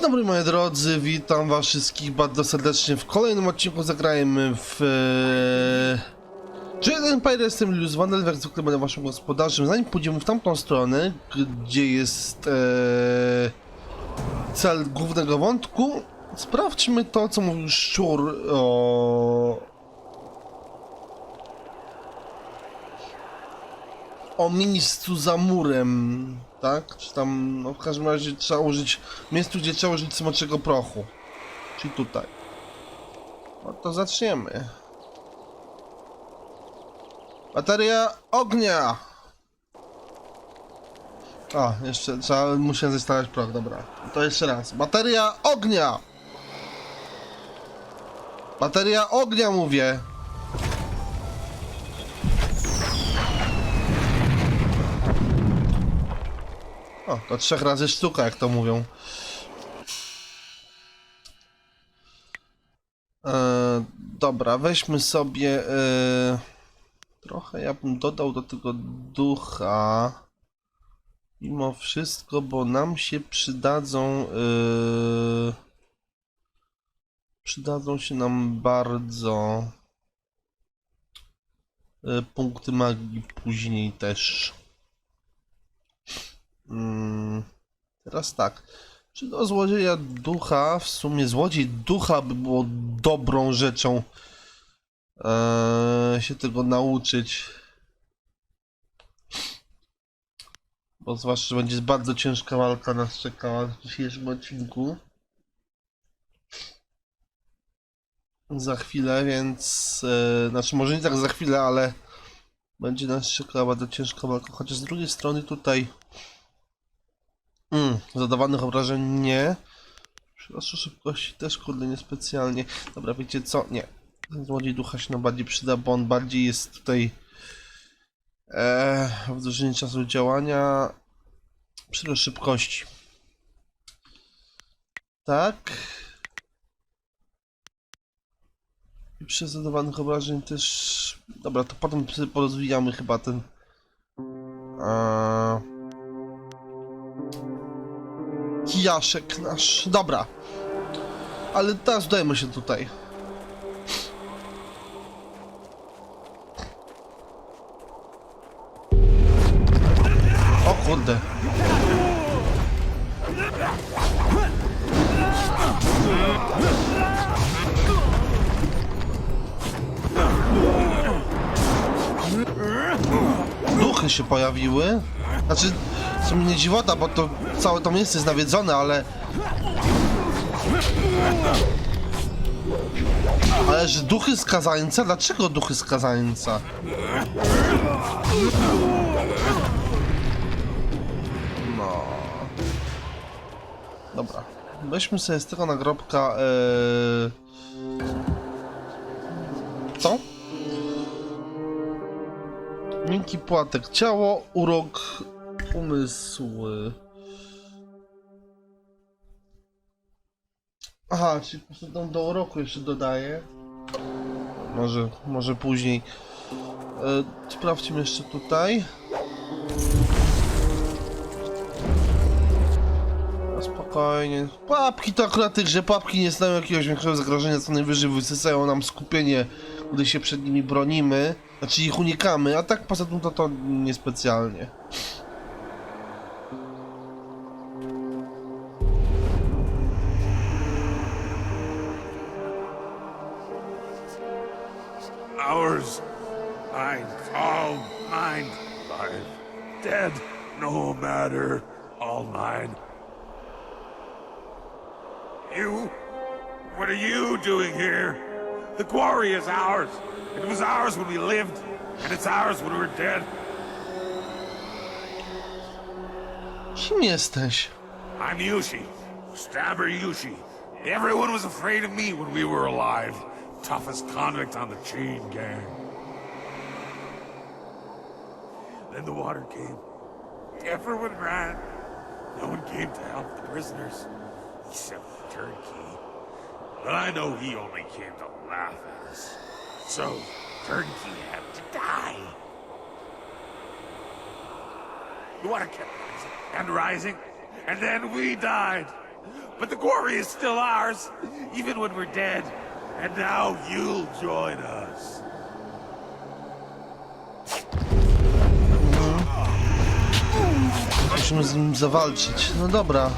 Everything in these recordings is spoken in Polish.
Dzień dobry moi drodzy, witam was wszystkich bardzo serdecznie w kolejnym odcinku zagrajmy w... Czy Empire jestem Luz Vandal, jak zwykle będę waszym gospodarzem. Zanim pójdziemy w tamtą stronę, gdzie jest e, cel głównego wątku, sprawdźmy to, co mówił Szczur o... o miejscu za murem, tak? Czy tam, no w każdym razie trzeba użyć, miejscu, gdzie trzeba użyć smoczego prochu. Czyli tutaj. No to zaczniemy. Bateria ognia! A, jeszcze trzeba, muszę zestawiać proch, dobra. To jeszcze raz. Bateria ognia! Bateria ognia mówię! O, to trzech razy sztuka, jak to mówią. E, dobra, weźmy sobie. E, trochę ja bym dodał do tego ducha. Mimo wszystko, bo nam się przydadzą. E, przydadzą się nam bardzo. E, punkty magii później też. Mm, teraz tak. Czy do złodzieja ducha, w sumie złodziej ducha by było dobrą rzeczą eee, się tego nauczyć. Bo zwłaszcza, że będzie bardzo ciężka walka nas czekała w dzisiejszym odcinku. Za chwilę, więc... E, znaczy może nie tak za chwilę, ale będzie nas czekała bardzo ciężka walka. Chociaż z drugiej strony tutaj... Mm, zadawanych obrażeń nie. Przyrostu szybkości też kurde niespecjalnie. Dobra, wiecie co? Nie. Złodziej ducha się nam bardziej przyda, bo on bardziej jest tutaj e, wydłużenie czasu działania. Przyrost szybkości. Tak. I przy zadawanych obrażeń też... Dobra, to potem porozwijamy chyba ten... A... Kijaszek nasz. Dobra. Ale teraz dajmy się tutaj. O kurde. Duchy się pojawiły. Znaczy, w sumie nie dziwota, bo to całe to miejsce jest nawiedzone, ale... Ale że duchy skazańca? Dlaczego duchy skazańca? No... Dobra. Weźmy sobie z tego nagrobka... Yy... Co? Miękki płatek. Ciało, urok, umysły. Aha, czyli po prostu do uroku jeszcze dodaję. Może, może później. E, sprawdźmy jeszcze tutaj. No, Spokojnie. Papki to akurat tych, że papki nie znają jakiegoś większego zagrożenia, co najwyżej wysysają nam skupienie, gdy się przed nimi bronimy. Znaczy ich unikamy, a tak poza tym to to niespecjalnie. It's ours when we're dead. Kim jesteś? I'm Yushi. Stabber Yushi. Everyone was afraid of me when we were alive. Toughest convict on the chain gang. Then the water came. Everyone ran. No one came to help the prisoners. Except the turnkey. But I know he only came to laugh at us. So, Turkey had to die. The water kept rising and rising, and then we died. but the quarry is still ours, even when we're dead. And now you'll join us. Musimy z nim zawalczyć. No dobra.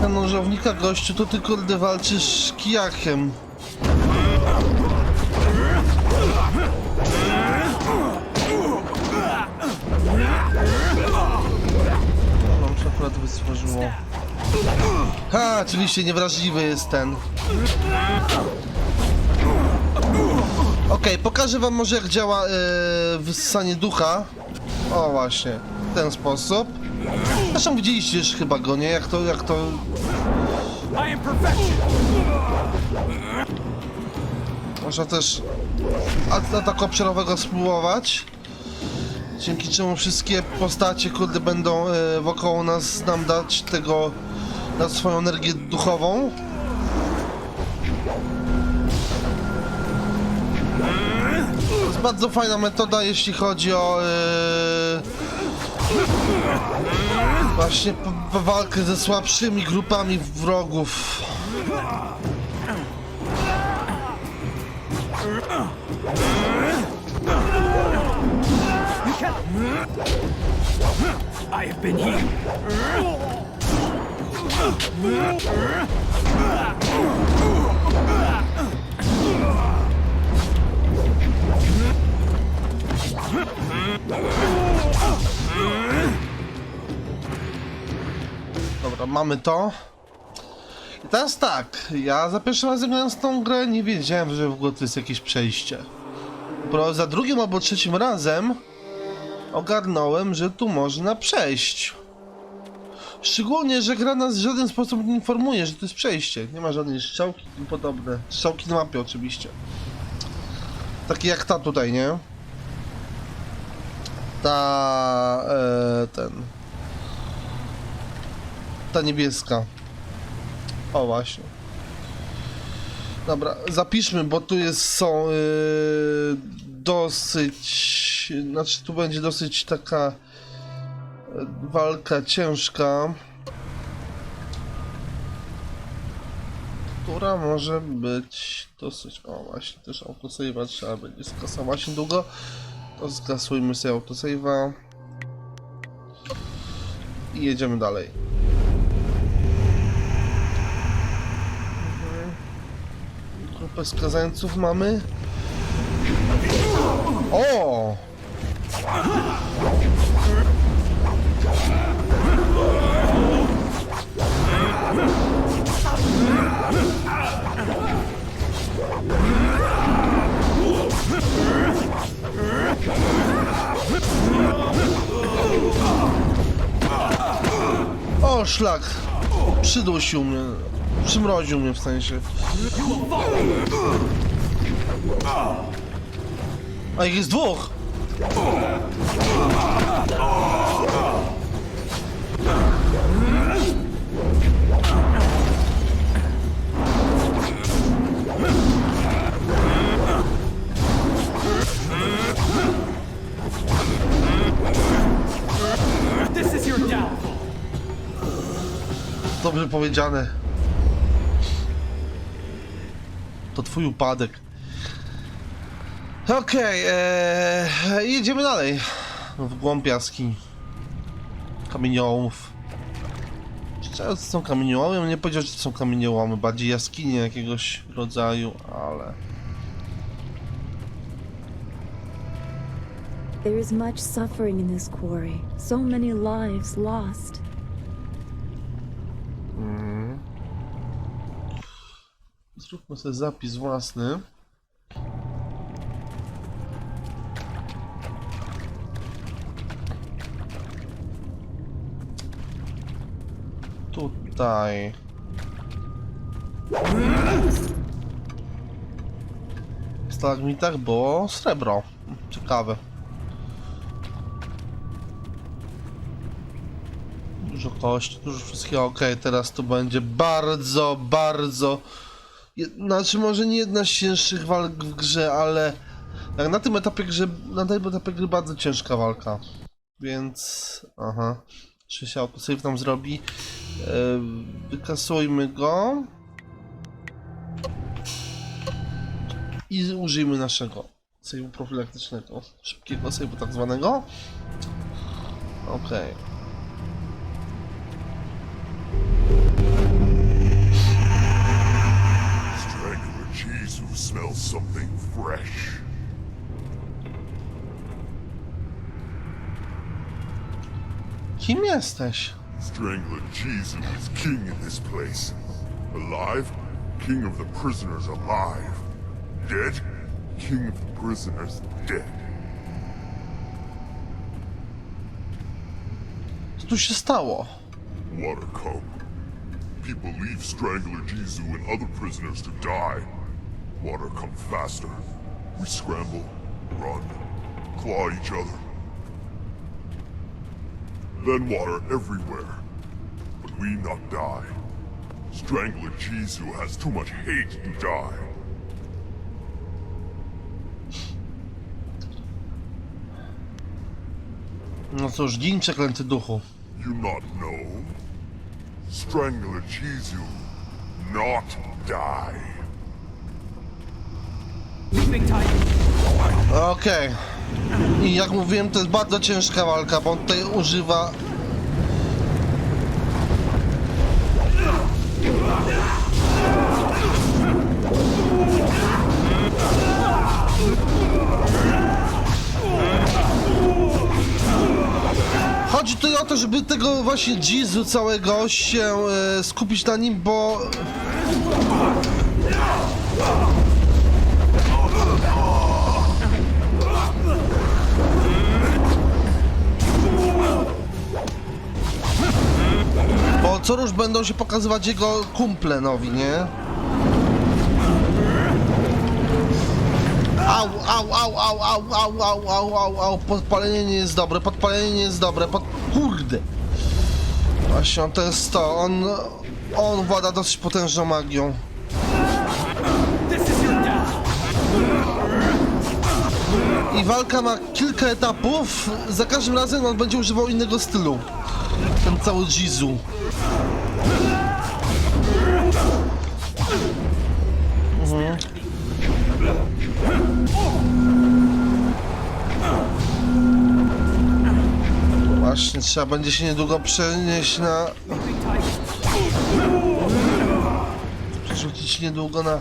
Ten nożownika gościu to ty kurde walczysz kijakiem. No, mi się akurat wytworzyło. Ha, oczywiście niewrażliwy jest ten. Okej, pokażę wam może jak działa e, wyssanie ducha. O właśnie, ten sposób. Zresztą widzieliście już chyba go, nie? Jak to, jak to... Można też at- ataku obszarowego spróbować. Dzięki czemu wszystkie postacie, kurde, będą e, wokoło nas nam dać tego... na swoją energię duchową. To jest bardzo fajna metoda, jeśli chodzi o... E, właśnie p- p- walkę ze słabszymi grupami wrogów. I been here. Dobra, mamy to. I teraz tak, ja za pierwszym razem grając tą grę nie wiedziałem, że w ogóle to jest jakieś przejście. Bo za drugim albo trzecim razem ogarnąłem, że tu można przejść. Szczególnie, że gra nas w żaden sposób nie informuje, że to jest przejście. Nie ma żadnej strzałki i podobne. Strzałki na mapie oczywiście. Takie jak ta tutaj, nie? Ta... E, ten ta niebieska. O właśnie. Dobra, zapiszmy, bo tu jest są yy, dosyć, znaczy tu będzie dosyć taka yy, walka ciężka. Która może być dosyć, o właśnie, też autosave'a trzeba będzie skasować niedługo. To skasujmy sobie autosave'a. I jedziemy dalej. Grupę skazańców mamy. O! O, szlak! Przydusił mnie. Przymroził mnie w sensie. A ich jest dwóch! Dobrze powiedziane. To twój upadek. Okej, eee, jedziemy dalej. W głąb jaskini. Kamieniołomów. Czy to są kamieniołomy? Nie powiedział, że to są kamieniołomy. Bardziej jaskinie jakiegoś rodzaju, ale... There is much suffering in this quarry, so many lives lost. Mhm. Zróbmy sobie zapis własny. Tutaj. Stalagmitach było srebro. Ciekawe. Kości, dużo wszystkiego. Ok, teraz to będzie bardzo, bardzo. Znaczy, może nie jedna z cięższych walk w grze, ale Jak na tym etapie gry, na tym etapie gry bardzo ciężka walka. Więc, aha. Czy się autosave nam zrobi? E, wykasujmy go. I użyjmy naszego save'u profilaktycznego. Szybkiego save'u tak zwanego. Okej. Strangler Smells something fresh. Kim jesteś? Strangler Jesus is king in this place. Alive? King of the prisoners alive. Dead? King of the prisoners dead. Co tu się stało? Watercomb. People leave Strangler Jesus and other prisoners to die. Water come faster. We scramble, run, claw each other. Then water everywhere. But we not die. Strangler Jesus has too much hate to die. No cóż, gin przeklęty duchu. You not know? Strangler Jesus not die. Okej. I jak mówiłem, to jest bardzo ciężka walka, bo on tutaj używa... Chodzi tutaj o to, żeby tego właśnie Jizu całego się e, skupić na nim, bo co róż będą się pokazywać jego kumple nowi, nie? Au, au, au, au, au, au, au, au, au, au, podpalenie nie jest dobre, podpalenie nie jest dobre, pod... Kurde! Właśnie on to jest to, on... On włada dosyć potężną magią. I walka ma kilka etapów, za każdym razem on będzie używał innego stylu. Ten cały Jizu. Mhm. Właśnie, trzeba będzie się niedługo przenieść na... Przerzucić niedługo na...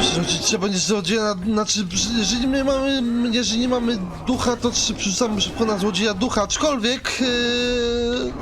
Przerzucić trzeba będzie złodzieja, na, znaczy, jeżeli my mamy, jeżeli nie mamy ducha, to przerzucamy szybko na złodzieja ducha, aczkolwiek, yy,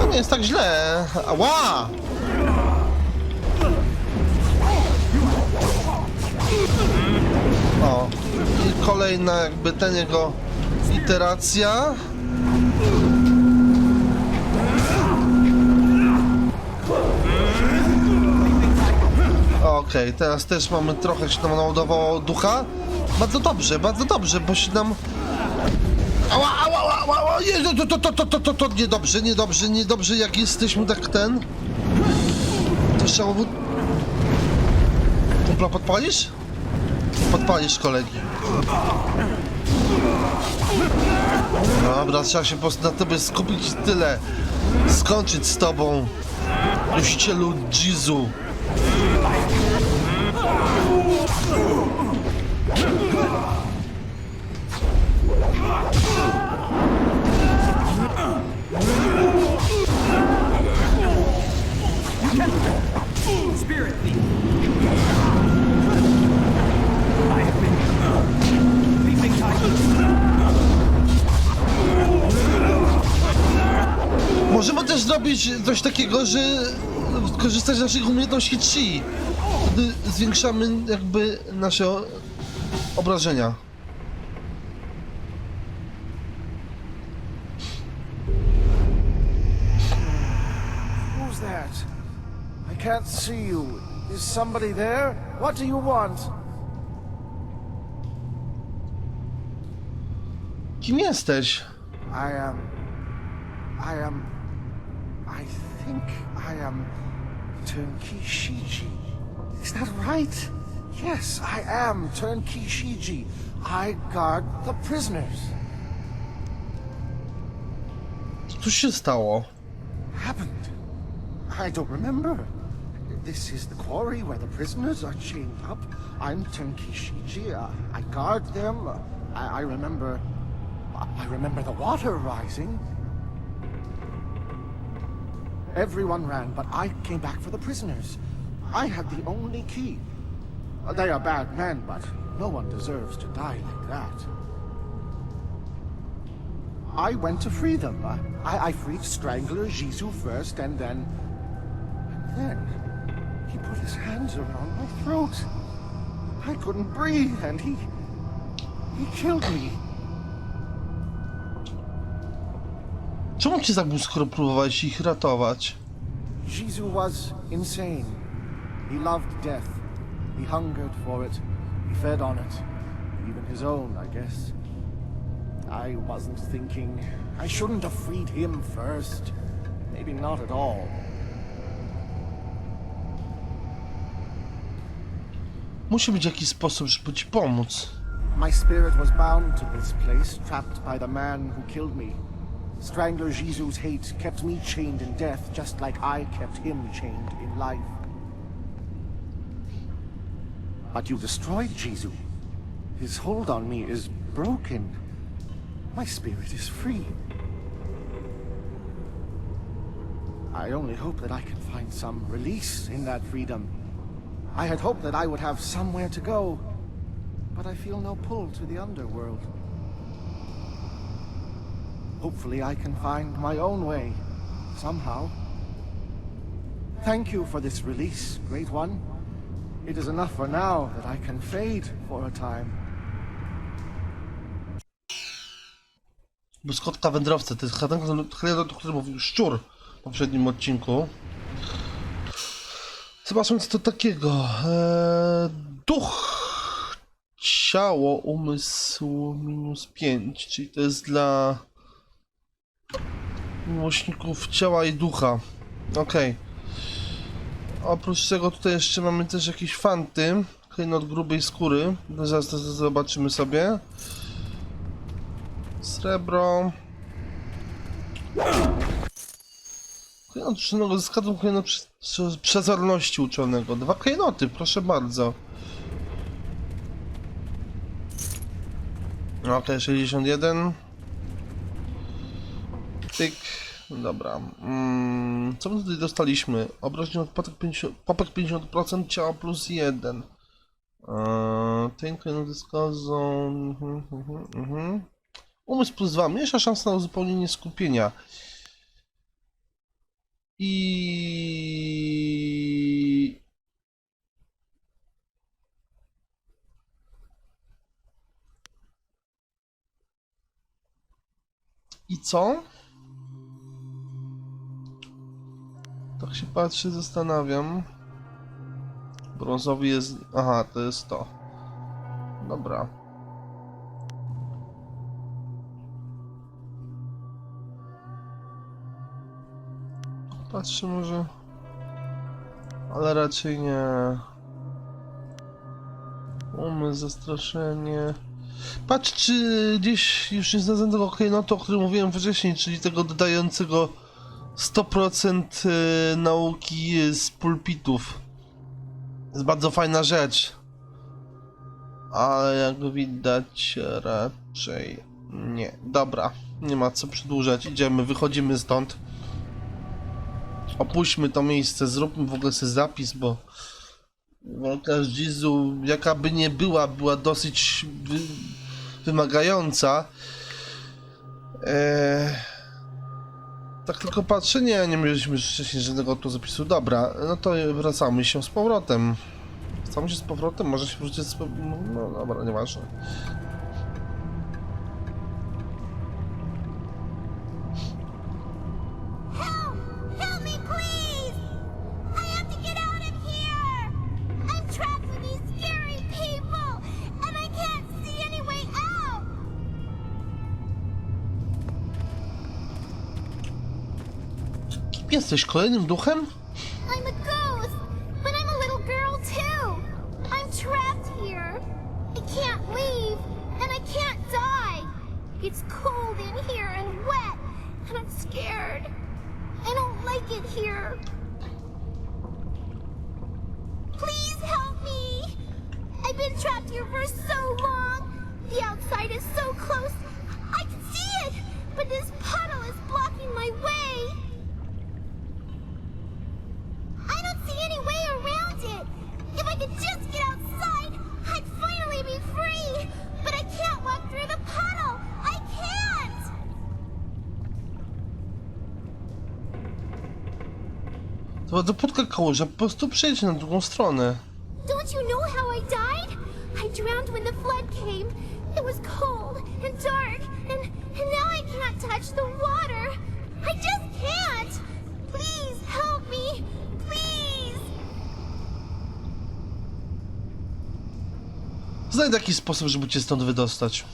no nie jest tak źle, ała! O, i kolejna jakby ten jego iteracja. Okej, teraz też mamy trochę się nam naładowało ducha. Bardzo dobrze, bardzo dobrze, bo się nam... Ała, ała, ała, ała, ała, Jezu, to, to, to, to, to, to, to, niedobrze, niedobrze, niedobrze, jak jesteśmy tak ten... To trzeba było... Kumpla podpalisz? Podpalisz kolegi. Dobra, trzeba się po prostu na tobie skupić tyle. Skończyć z tobą. Juścielu Jizu. Też zrobić coś takiego, że korzystać z naszych umiejętności chi. Wtedy zwiększamy jakby nasze obrażenia. Who's that? I can't see you. Is somebody there? What do you want? Kim jesteś? I am. I am. I think I am Turnkey Shiji. Is that right? Yes, I am Turnkey Shiji. I guard the prisoners. Co tu się stało? Happened? I don't remember. This is the quarry where the prisoners are chained up. I'm Turnkey Shiji. I guard them. I, I remember. I remember the water rising. Everyone ran, but I came back for the prisoners. I had the only key. Uh, They are bad men, but no one deserves to die like that. I went to free them. I, I freed Strangler Jisoo first, and then. And then. He put his hands around my throat. I couldn't breathe, and he. He killed me. Czemu cię zabił, skoro próbowałeś ich ratować? Jisoo was insane. He loved death. He hungered for it. He fed on it. Even his own, I guess. I wasn't thinking. I shouldn't have freed him first. Maybe not at all. Musi być jakiś sposób, żeby ci pomóc. My spirit was bound to this place, trapped by the man who killed me. Strangler Jisoo's hate kept me chained in death, just like I kept him chained in life. But you destroyed Jisoo. His hold on me is broken. My spirit is free. I only hope that I can find some release in that freedom. I had hoped that I would have somewhere to go, but I feel no pull to the underworld. Hopefully I can find my own way, somehow. Thank you for this release, Great One. It is enough for now that I can fade for a time. Błyskotka wędrowca, to jest chleba, o którym mówił Szczur w poprzednim odcinku. Zobaczmy co to takiego. Eee, duch, ciało, umysł minus 5, czyli to jest dla miłośników ciała i ducha. Okej. Oprócz tego tutaj jeszcze mamy też jakieś fanty. Klejnot grubej skóry. Zaraz to zobaczymy sobie. Srebro. Klejnot uczonego z kadrą klejnot prze- prze- przezorności uczonego. Dwa klejnoty, proszę bardzo. Ok, 61. Tyk. Dobra. Mm, co my tutaj dostaliśmy? Obraźnie od popek 50%, popek 50% ciała plus 1. Eee, klejnot jest kozą. Mhm, mhm, mhm. Umysł plus 2. Mniejsza szansa na uzupełnienie skupienia. I... I co? Tak się patrzy, zastanawiam. Brązowy jest... Aha, to jest to. Dobra. Patrzę może... Ale raczej nie... Umysł, zastraszenie... Patrz, czy gdzieś już nie znalazłem tego klejnotu, o którym mówiłem wcześniej, czyli tego dodającego 100% y, nauki z pulpitów. Jest bardzo fajna rzecz. Ale jak widać raczej nie. Dobra, nie ma co przedłużać. Idziemy, wychodzimy stąd. Opuśćmy to miejsce, zróbmy w ogóle sobie zapis, bo walka z Jizu, jaka by nie była, była dosyć wy, wymagająca. Eee, tak tylko patrzę, nie, nie mieliśmy wcześniej żadnego tu zapisu. Dobra, no to wracamy się z powrotem. Wracamy się z powrotem, może się wrócić z powrotem. No dobra, nieważne. jesteś kolejnym duchem? I'm a ghost, but I'm a little girl too. I'm trapped here. I can't leave, and I can't die. It's cold in here and wet, and I'm scared. I don't like it here. Please help me! I've been trapped here for so long. The outside is so close. I can see it, but this puddle is blocking my way. To do podka kałuża, po prostu przejdź na drugą stronę. Don't you know how I died? I drowned when the flood came. It was cold and dark, and, and now I can't touch the water. I just can't. Please help me. Please. Znajdź jakiś sposób, żeby cię stąd wydostać.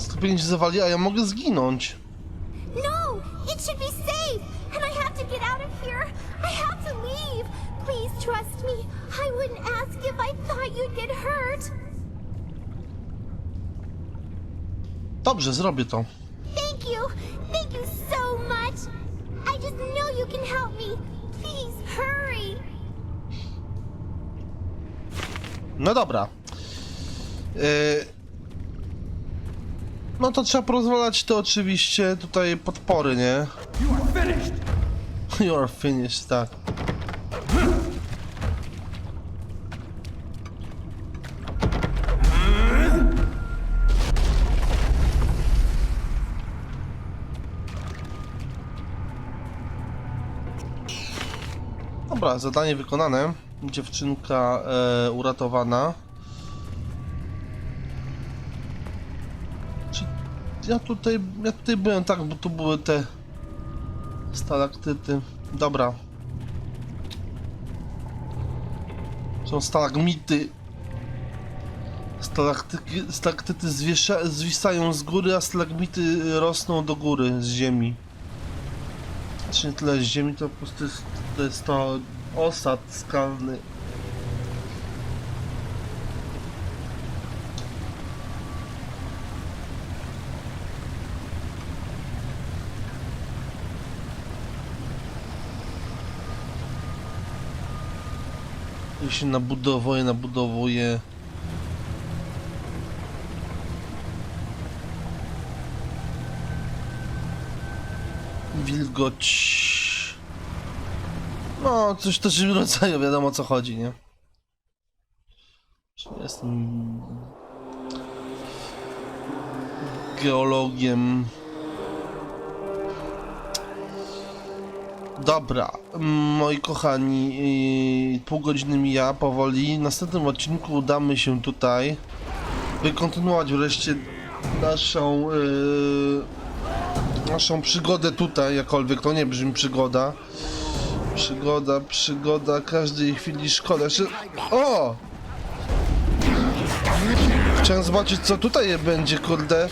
150 zawali, a ja mogę zginąć. No, it should be safe. And I have to get out of here. I have to leave. Please trust me. I wouldn't ask if I thought you'd get hurt. Dobrze, zrobię to. Thank you. Thank you so much. I just know you can help me. Please hurry. No dobra. Yy, no to trzeba porozwalać to oczywiście tutaj podpory, nie? You are finished! You are finished, tak. Dobra, zadanie wykonane. Dziewczynka e, uratowana. Ja tutaj, ja tutaj byłem tak, bo tu były te Stalaktyty. Dobra. Są stalagmity. Stalaktyki, stalaktyty zwiesza, zwisają z góry, a stalagmity rosną do góry z ziemi. Znaczy nie tyle z ziemi, to po prostu jest to, jest to osad skalny. I się nabudowuje, nabudowuje. Wilgoć. No, coś w tym rodzaju, wiadomo o co chodzi, nie? Jestem geologiem. Dobra, moi kochani, pół godziny mija powoli. W następnym odcinku udamy się tutaj, by kontynuować wreszcie naszą yy, naszą przygodę tutaj, jakkolwiek to nie brzmi przygoda. Przygoda, przygoda, każdej chwili szkoda. O! Chciałem zobaczyć co tutaj będzie, kurde.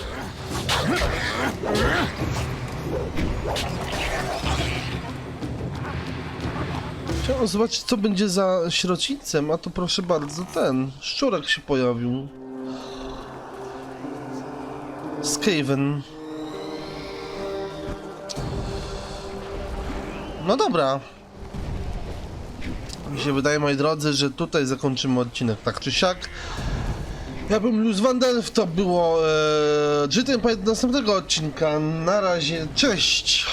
Chciałem zobaczyć, co będzie za śrocicem, a to proszę bardzo, ten, szczurek się pojawił. Skaven. No dobra. Mi się wydaje, moi drodzy, że tutaj zakończymy odcinek, tak czy siak. Ja bym Luz Wandelf, to było e, Żytem następnego odcinka. Na razie, cześć!